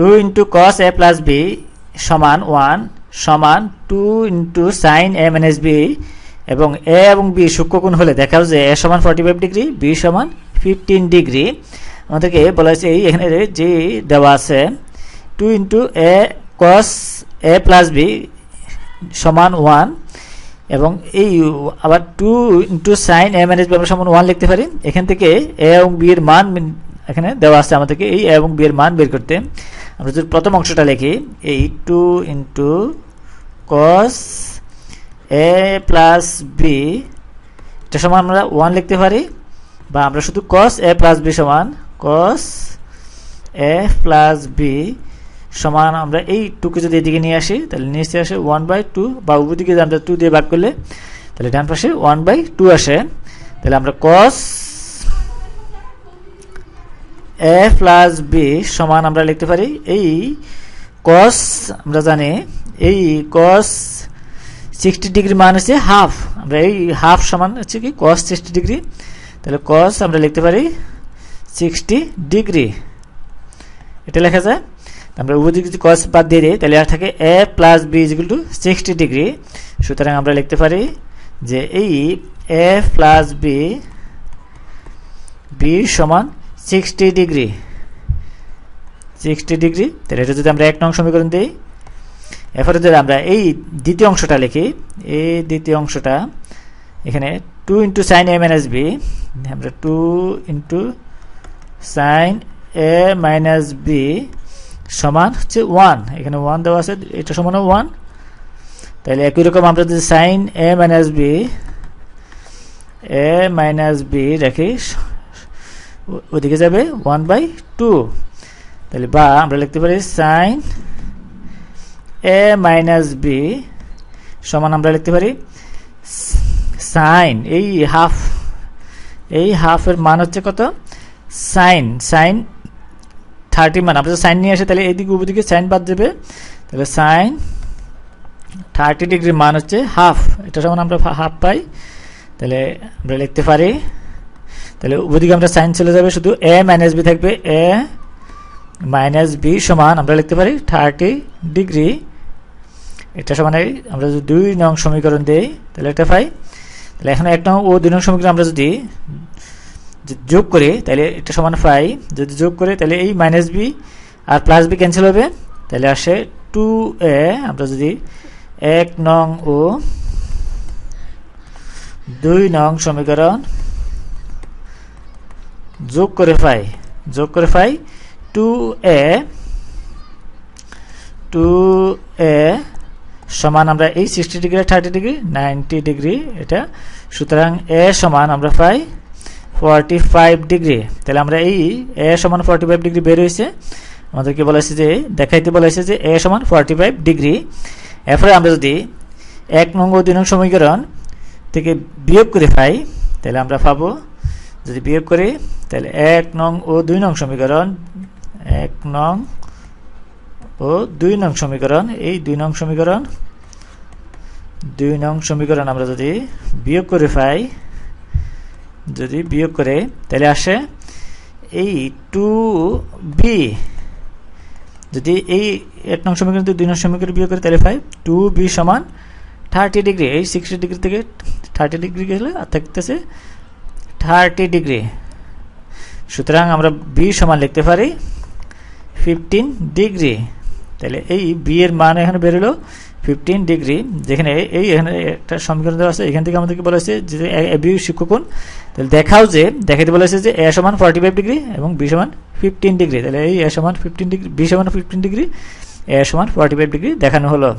Two into cos A plus B সমান one সমান two into sine A minus B এবং A এবং B সূক্ষ্মকোণ হলে দেখাও যে এ সমান ফর্টি ফাইভ ডিগ্রি বি সমান ফিফটিন ডিগ্রি আমাদেরকে বলা হয়েছে এই এখানে যে দেওয়া আছে two into A cos A plus B সমান ওয়ান এবং এই আবার two into sine A minus B আমরা সমান ওয়ান লিখতে পারি। এখান থেকে এ এবং বি এর মান এখানে দেওয়া আছে আমাদেরকে এই এ এবং বি এর মান বের করতে। আমরা যদি প্রথম অংশটা লিখি এই two into cos A plus B এটা সমান আমরা ওয়ান লিখতে পারি, বা আমরা শুধু কস এ প্লাস বি সমান কস এ প্লাস বি সমান আমরা এই টুকে যদি এদিকে নিয়ে আসি, তাহলে নিচে আসে ওয়ান বাই টু বা উভয় দিকে আমরা টু দিয়ে ভাগ করলে, তাহলে ডান পাশে ওয়ান বাই টু আসে। তাহলে আমরা কস এ প্লাস বি সমান আমরা লিখতে পারি এই কস আমরা জানি এই কস সিক্সটি ডিগ্রি মান হচ্ছে হাফ আমরা এই হাফ সমান হচ্ছে কি কস সিক্সটি ডিগ্রি তাহলে কস আমরা লিখতে পারি সিক্সটি ডিগ্রি এটা লেখা যায় আমরা দিকে যদি কস বাদ দিয়ে দিই, তাহলে আর থাকে A plus B equal to sixty degree সুতরাং আমরা লিখতে পারি যে এই এ প্লাস বি বি সমান সিক্সটি ডিগ্রি। Sixty degree. তাহলে এটা যদি আমরা এক নং সমীকরণ দিই, এরপরে যদি আমরা এই দ্বিতীয় অংশটা লিখি, এই দ্বিতীয় অংশটা এখানে two into sine A minus B আমরা two into sine A minus B সমান হচ্ছে ওয়ান এখানে ওয়ান দেওয়া আছে, এটা সমান ওয়ান তাহলে একই রকম আমরা যদি sine A minus B A minus B রাখি ওদিকে যাবে ওয়ান বাই টু তাহলে বা আমরা লিখতে পারি সাইন এ মাইনাস বি সমান আমরা লিখতে পারি সাইন এই হাফ এই হাফের মান হচ্ছে কত? সাইন সাইন থার্টি মান। আমরা সাইন নিয়ে আসে, তাহলে এইদিকে উপদিকে সাইন বাদ দেবে। তাহলে সাইন থার্টি ডিগ্রি মান হচ্ছে হাফ এটা সমান আমরা হাফ পাই। তাহলে আমরা লিখতে পারি তাহলে উপদিকে আমরা সাইন চলে যাবে শুধু এ মাইনাস বি থাকবে এ মাইনাস বি সমান, আমরা লিখতে পারি থার্টি ডিগ্রি এটা সমান আমরা যদি দুই নং সমীকরণ দিই, তাহলে এটা পাই। তাহলে এখন এক নং ও দুই নং সমীকরণ আমরা যদি যোগ করি, তাহলে এটা সমান পাই। যদি যোগ করি, তাহলে এই মাইনাস বি আর প্লাস বি ক্যান্সেল হবে। তাহলে আসে টু এ আমরা যদি এক নং ও দুই নং সমীকরণ যোগ করে পাই যোগ করে পাই টু এ টু এ সমান আমরা এই sixty degree thirty degree ninety degree এটা। সুতরাং এ সমান আমরা পাই ফর্টি ফাইভ ডিগ্রি তাহলে আমরা এই এ সমান ফর্টি ফাইভ ডিগ্রি বের হয়েছে। আমাদেরকে বলেছে যে, দেখাইতে বলেছে যে এ সমান ফর্টি ফাইভ ডিগ্রি এরপরে আমরা যদি এক নং ও দুই নং সমীকরণ থেকে বিয়োগ করে পাই তাহলে আমরা পাবো যদি বিয়োগ করি, তাহলে এক নং ও দুই নং সমীকরণ, এক নং ও দুই নং সমীকরণ, এই দুই নং সমীকরণ, দুই নং সমীকরণ আমরা যদি বিয়োগ করে পাই, যদি বিয়োগ করে, তাহলে আসে এই টু বি যদি এই এক নং সমীকরণ দুই নং সমীকরণ বিয়োগ করে, তাহলে পাই টু বি সমান থার্টি ডিগ্রি এই সিক্সটি ডিগ্রি থেকে থার্টি ডিগ্রি গেলে আর থাকতেছে থার্টি ডিগ্রি সুতরাং আমরা বি সমান লিখতে পারি ফিফটিন ডিগ্রি তাহলে এই বি এর মান এখানে বেরোলো ফিফটিন ডিগ্রি যেখানে এই এখানে একটা সমীকরণ দেওয়া আছে, এখান থেকে আমাদেরকে বলেছে যে বি শিক্ষকোণ তাহলে দেখাও যে দেখাতে বলেছে যে এ সমান ফর্টি ফাইভ ডিগ্রি এবং বি সমান ফিফটিন ডিগ্রি তাহলে এই এ সমান ফিফটিন ডিগ্রি বি সমান ফিফটিন ডিগ্রি এ সমান ফর্টি ফাইভ ডিগ্রি দেখানো হলো।